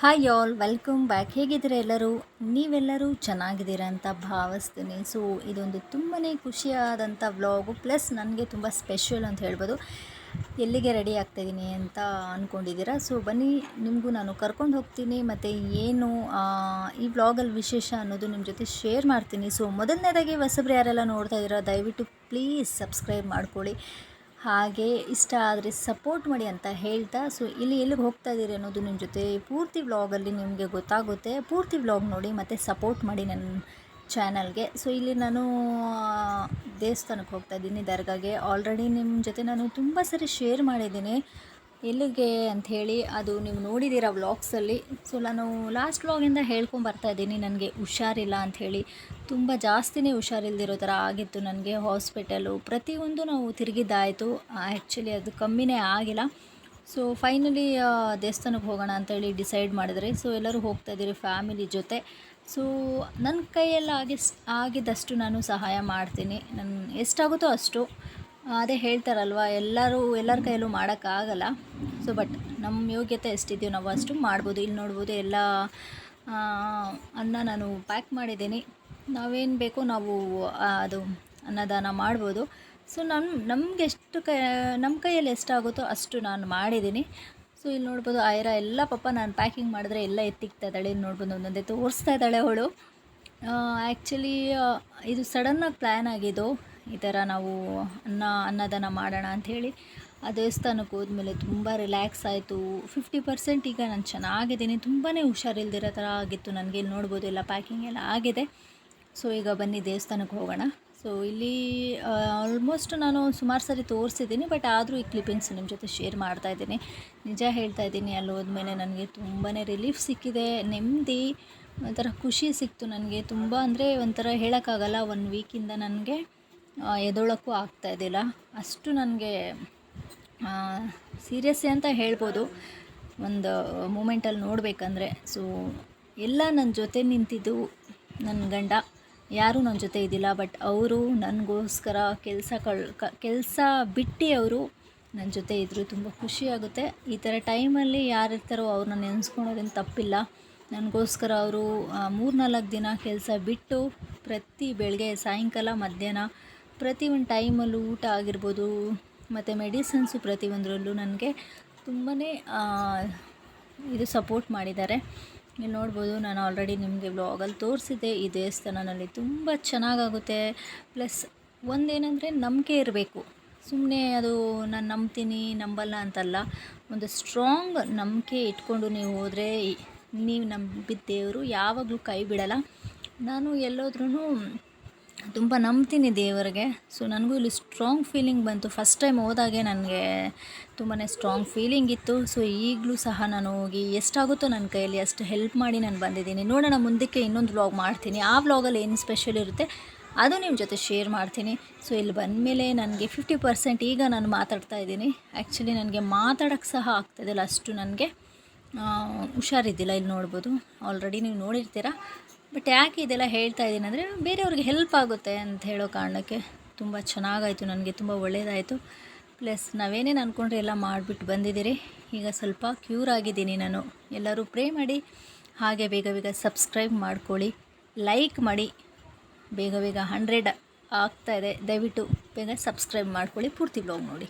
Hi all welcome back ಹೇಗಿದ್ದೀರಾ ಎಲ್ಲರೂ? ನೀವೆಲ್ಲರೂ ಚೆನ್ನಾಗಿದ್ದೀರಾ ಅಂತ ಭಾವಿಸ್ತೀನಿ. ಸೊ ಇದೊಂದು ತುಂಬಾ ಖುಷಿಯಾದಂಥ ವ್ಲಾಗು ಪ್ಲಸ್ ನನಗೆ ತುಂಬ ಸ್ಪೆಷಲ್ ಅಂತ ಹೇಳ್ಬೋದು. ಎಲ್ಲಿಗೆ ರೆಡಿ ಆಗ್ತಾಯಿದ್ದೀನಿ ಅಂತ ಅಂದ್ಕೊಂಡಿದ್ದೀರಾ ಸೊ ಬನ್ನಿ, ನಿಮಗೂ ನಾನು ಕರ್ಕೊಂಡು ಹೋಗ್ತೀನಿ. ಮತ್ತು ಏನು ಈ ವ್ಲಾಗಲ್ಲಿ ವಿಶೇಷ ಅನ್ನೋದು ನಿಮ್ಮ ಜೊತೆ ಶೇರ್ ಮಾಡ್ತೀನಿ. ಸೊ ಮೊದಲನೇದಾಗಿ ಹೊಸಬ್ರು ಯಾರೆಲ್ಲ ನೋಡ್ತಾ ಇದ್ದೀರಾ, ದಯವಿಟ್ಟು ಪ್ಲೀಸ್ ಸಬ್ಸ್ಕ್ರೈಬ್ ಮಾಡ್ಕೊಳ್ಳಿ. ಹಾಗೆ ಇಷ್ಟ ಆದರೆ ಸಪೋರ್ಟ್ ಮಾಡಿ ಅಂತ ಹೇಳ್ತಾ ಸೊ ಇಲ್ಲಿ ಎಲ್ಲಿಗೆ ಹೋಗ್ತಾ ಇದ್ದೀರಿ ಅನ್ನೋದು ನಿಮ್ಮ ಜೊತೆ ಪೂರ್ತಿ ವ್ಲಾಗಲ್ಲಿ ನಿಮಗೆ ಗೊತ್ತಾಗುತ್ತೆ. ಪೂರ್ತಿ ವ್ಲಾಗ್ ನೋಡಿ ಮತ್ತು ಸಪೋರ್ಟ್ ಮಾಡಿ ನನ್ನ ಚಾನಲ್ಗೆ ಸೊ ಇಲ್ಲಿ ನಾನು ದೇವಸ್ಥಾನಕ್ಕೆ ಹೋಗ್ತಾ ಇದ್ದೀನಿ, ದರ್ಗಾಗೆ. ಆಲ್ರೆಡಿ ನಿಮ್ಮ ಜೊತೆ ನಾನು ತುಂಬ ಸರಿ ಶೇರ್ ಮಾಡಿದ್ದೀನಿ. ಎಲ್ಲಿಗೆ ಅಂಥೇಳಿ ಅದು ನೀವು ನೋಡಿದ್ದೀರಾ ವ್ಲಾಗ್ಸಲ್ಲಿ ಸೊ ನಾನು ಲಾಸ್ಟ್ ವ್ಲಾಗಿಂದ ಹೇಳ್ಕೊಂಡು ಬರ್ತಾ ಇದ್ದೀನಿ, ನನಗೆ ಹುಷಾರಿಲ್ಲ ಅಂಥೇಳಿ ತುಂಬ ಜಾಸ್ತಿನೇ ಹುಷಾರಿಲ್ದಿರೋ ಥರ ಆಗಿತ್ತು ನನಗೆ ಹಾಸ್ಪಿಟಲು ಪ್ರತಿಯೊಂದು ನಾವು ತಿರುಗಿದ್ದಾಯಿತು. ಆ್ಯಕ್ಚುಲಿ ಅದು ಕಮ್ಮಿನೇ ಆಗಿಲ್ಲ. ಸೊ ಫೈನಲಿ ದೇವಸ್ಥಾನಕ್ಕೆ ಹೋಗೋಣ ಅಂತೇಳಿ ಡಿಸೈಡ್ ಮಾಡಿದ್ರಿ. ಸೊ ಎಲ್ಲರೂ ಹೋಗ್ತಾ ಇದ್ದೀರಿ ಫ್ಯಾಮಿಲಿ ಜೊತೆ. ಸೊ ನನ್ನ ಕೈಯಲ್ಲಿ ಆಗಿಸ್ ಆಗಿದ್ದಷ್ಟು ನಾನು ಸಹಾಯ ಮಾಡ್ತೀನಿ. ನನ್ನ ಎಷ್ಟಾಗುತ್ತೋ ಅಷ್ಟು. ಅದೇ ಹೇಳ್ತಾರಲ್ವ, ಎಲ್ಲರೂ, ಎಲ್ಲರ ಕೈಯಲ್ಲೂ ಮಾಡೋಕ್ಕಾಗಲ್ಲ. ಸೊ ಬಟ್ ನಮ್ಮ ಯೋಗ್ಯತೆ ಎಷ್ಟಿದೆಯೋ ನಾವು ಅಷ್ಟು ಮಾಡ್ಬೋದು. ಇಲ್ಲಿ ನೋಡ್ಬೋದು, ಎಲ್ಲ ಅನ್ನ ನಾನು ಪ್ಯಾಕ್ ಮಾಡಿದ್ದೀನಿ. ನಾವೇನು ಬೇಕೋ ನಾವು ಅದು ಅನ್ನದಾನ ಮಾಡ್ಬೋದು. ಸೊ ನಮ್ಮ ನಮ್ಗೆ ಎಷ್ಟು ಕ ನಮ್ಮ ಕೈಯಲ್ಲಿ ಎಷ್ಟಾಗುತ್ತೋ ಅಷ್ಟು ನಾನು ಮಾಡಿದ್ದೀನಿ. ಸೊ ಇಲ್ಲಿ ನೋಡ್ಬೋದು ಐರ ಎಲ್ಲ ಪಾಪ ನಾನು ಪ್ಯಾಕಿಂಗ್ ಮಾಡಿದ್ರೆ ಎಲ್ಲ ಎತ್ತಿಕ್ತಾ ಇದ್ದಾಳೆ. ಇಲ್ಲಿ ನೋಡ್ಬೋದು ಒಂದೊಂದೇ ತೋರಿಸ್ತಾ ಇದ್ದಾಳೆ ಅವಳು. ಆ್ಯಕ್ಚುಲಿ ಇದು ಸಡನ್ನಾಗಿ ಪ್ಲ್ಯಾನ್ ಆಗಿದ್ದು ಈ ಥರ ನಾವು ಅನ್ನ, ಅನ್ನದಾನ ಮಾಡೋಣ ಅಂಥೇಳಿ. ಆ ದೇವಸ್ಥಾನಕ್ಕೆ ಹೋದ್ಮೇಲೆ ತುಂಬ ರಿಲ್ಯಾಕ್ಸ್ ಆಯಿತು. ಫಿಫ್ಟಿ ಪರ್ಸೆಂಟ್ ಈಗ ನಾನು ಚೆನ್ನಾಗಿದ್ದೀನಿ. ತುಂಬಾ ಹುಷಾರಿಲ್ದಿರೋ ಥರ ಆಗಿತ್ತು. ನನಗೆ ಇಲ್ಲಿ ನೋಡ್ಬೋದು ಎಲ್ಲ ಪ್ಯಾಕಿಂಗ್ ಎಲ್ಲ ಆಗಿದೆ. ಸೊ ಈಗ ಬನ್ನಿ ದೇವಸ್ಥಾನಕ್ಕೆ ಹೋಗೋಣ. ಸೊ ಇಲ್ಲಿ ಆಲ್ಮೋಸ್ಟ್ ನಾನು ಸುಮಾರು ಸರಿ ತೋರಿಸಿದ್ದೀನಿ ಬಟ್ ಆದರೂ ಈ ಕ್ಲಿಪ್ಪಿಂಗ್ಸ್ ನಿಮ್ಮ ಜೊತೆ ಶೇರ್ ಮಾಡ್ತಾ ಇದ್ದೀನಿ. ನಿಜ ಹೇಳ್ತಾ ಇದ್ದೀನಿ, ಅಲ್ಲಿ ಹೋದ್ಮೇಲೆ ನನಗೆ ತುಂಬಾ ರಿಲೀಫ್ ಸಿಕ್ಕಿದೆ. ನೆಮ್ಮದಿ, ಒಂಥರ ಖುಷಿ ಸಿಕ್ತು ನನಗೆ. ತುಂಬ ಅಂದರೆ ಒಂಥರ ಹೇಳೋಕ್ಕಾಗಲ್ಲ ಒನ್ ವೀಕಿಂದ ನನಗೆ ಎದೊಳಕ್ಕೂ ಆಗ್ತಾ ಇದ್ದಿಲ್ಲ. ಅಷ್ಟು ನನಗೆ ಸೀರಿಯಸ್ ಅಂತ ಹೇಳ್ಬೋದು. ಒಂದು ಮೂಮೆಂಟಲ್ಲಿ ನೋಡಬೇಕಂದ್ರೆ. ಸೊ ಎಲ್ಲ ನನ್ನ ಜೊತೆ ನಿಂತಿದ್ದು ನನ್ನ ಗಂಡ. ಯಾರೂ ನನ್ನ ಜೊತೆ ಇದ್ದಿಲ್ಲ ಬಟ್ ಅವರು ನನಗೋಸ್ಕರ ಕೆಲಸ ಕಳ್ ಕೆಲಸ ಬಿಟ್ಟು ಅವರು ನನ್ನ ಜೊತೆ ಇದ್ದರು ತುಂಬ ಖುಷಿಯಾಗುತ್ತೆ ಈ ಥರ ಟೈಮಲ್ಲಿ ಯಾರಿರ್ತಾರೋ ಅವ್ರನ್ನ ನೆನೆಸ್ಕೊಳೋದೇನು ತಪ್ಪಿಲ್ಲ. ನನಗೋಸ್ಕರ ಅವರು ಮೂರು ನಾಲ್ಕು ದಿನ ಕೆಲಸ ಬಿಟ್ಟು ಪ್ರತಿ ಬೆಳಗ್ಗೆ ಸಾಯಂಕಾಲ ಮಧ್ಯಾಹ್ನ ಪ್ರತಿ ಒಂದು ಟೈಮಲ್ಲೂ ಊಟ ಆಗಿರ್ಬೋದು, ಮತ್ತು ಮೆಡಿಸನ್ಸು ಪ್ರತಿಯೊಂದರಲ್ಲೂ ನನಗೆ ತುಂಬಾ ಇದು ಸಪೋರ್ಟ್ ಮಾಡಿದ್ದಾರೆ. ನೀವು ನೋಡ್ಬೋದು, ನಾನು ಆಲ್ರೆಡಿ ನಿಮಗೆ ವ್ಲಾಗಲ್ಲಿ ತೋರಿಸಿದ್ದೆ. ಈ ದೇವಸ್ಥಾನದಲ್ಲಿ ತುಂಬ ಚೆನ್ನಾಗಾಗುತ್ತೆ. ಪ್ಲಸ್ ಒಂದೇನೆಂದರೆ ನಂಬಿಕೆ ಇರಬೇಕು. ಸುಮ್ಮನೆ ಅದು ನಾನು ನಂಬ್ತೀನಿ, ನಂಬಲ್ಲ ಅಂತಲ್ಲ. ಒಂದು ಸ್ಟ್ರಾಂಗ್ ನಂಬಿಕೆ ಇಟ್ಕೊಂಡು ನೀವು ಹೋದರೆ ನೀವು ನಂಬಿದ ದೇವರು ಯಾವಾಗಲೂ ಕೈ ಬಿಡಲ್ಲ. ನಾನು ಎಲ್ಲೋದ್ರೂ ತುಂಬ ನಂಬ್ತೀನಿ ದೇವರಿಗೆ. ಸೊ ನನಗೂ ಇಲ್ಲಿ ಸ್ಟ್ರಾಂಗ್ ಫೀಲಿಂಗ್ ಬಂತು. ಫಸ್ಟ್ ಟೈಮ್ ಹೋದಾಗೆ ನನಗೆ ತುಂಬಾ ಸ್ಟ್ರಾಂಗ್ ಫೀಲಿಂಗ್ ಇತ್ತು. ಸೊ ಈಗಲೂ ಸಹ ನಾನು ಹೋಗಿ ಎಷ್ಟಾಗುತ್ತೋ ನನ್ನ ಕೈಯಲ್ಲಿ ಅಷ್ಟು ಹೆಲ್ಪ್ ಮಾಡಿ ನಾನು ಬಂದಿದ್ದೀನಿ. ನೋಡೋಣ ಮುಂದಕ್ಕೆ ಇನ್ನೊಂದು ವ್ಲಾಗ್ ಮಾಡ್ತೀನಿ. ಆ ವ್ಲಾಗಲ್ಲಿ ಏನು ಸ್ಪೆಷಲ್ ಇರುತ್ತೆ ಅದು ನಿಮ್ಮ ಜೊತೆ ಶೇರ್ ಮಾಡ್ತೀನಿ. ಸೊ ಇಲ್ಲಿ ಬಂದಮೇಲೆ ನನಗೆ ಫಿಫ್ಟಿ ಪರ್ಸೆಂಟ್ ಈಗ ನಾನು ಮಾತಾಡ್ತಾ ಇದ್ದೀನಿ. ಆ್ಯಕ್ಚುಲಿ ನನಗೆ ಮಾತಾಡೋಕ್ಕೆ ಸಹ ಆಗ್ತಾಯಿದ್ದಿಲ್ಲ ಅಷ್ಟು ನನಗೆ ಹುಷಾರಿದ್ದಿಲ್ಲ ಇಲ್ಲಿ ನೋಡ್ಬೋದು. ಆಲ್ರೆಡಿ ನೀವು ನೋಡಿರ್ತೀರ? ಬಟ್ ಯಾಕೆ ಇದೆಲ್ಲ ಹೇಳ್ತಾ ಇದ್ದೀನಿ ಅಂದರೆ ಬೇರೆಯವ್ರಿಗೆ ಹೆಲ್ಪ್ ಆಗುತ್ತೆ ಅಂತ ಹೇಳೋ ಕಾರಣಕ್ಕೆ ತುಂಬ ಚೆನ್ನಾಗಾಯಿತು, ನನಗೆ ತುಂಬ ಒಳ್ಳೆಯದಾಯಿತು ಪ್ಲಸ್ ನಾವೇನೇನು ಅಂದ್ಕೊಂಡ್ರೆ ಎಲ್ಲ ಮಾಡಿಬಿಟ್ಟು ಬಂದಿದ್ದೀರಿ. ಈಗ ಸ್ವಲ್ಪ ಕ್ಯೂರ್ ಆಗಿದ್ದೀನಿ ನಾನು. ಎಲ್ಲರೂ ಪ್ರೇ ಮಾಡಿ, ಹಾಗೆ ಬೇಗ ಬೇಗ ಸಬ್ಸ್ಕ್ರೈಬ್ ಮಾಡ್ಕೊಳ್ಳಿ. ಲೈಕ್ ಮಾಡಿ. ಬೇಗ ಬೇಗ ಹಂಡ್ರೆಡ್ ಆಗ್ತಾಯಿದೆ ದಯವಿಟ್ಟು ಬೇಗ ಸಬ್ಸ್ಕ್ರೈಬ್ ಮಾಡ್ಕೊಳ್ಳಿ. ಪೂರ್ತಿ ಬ್ಲಾಗ್ ನೋಡಿ.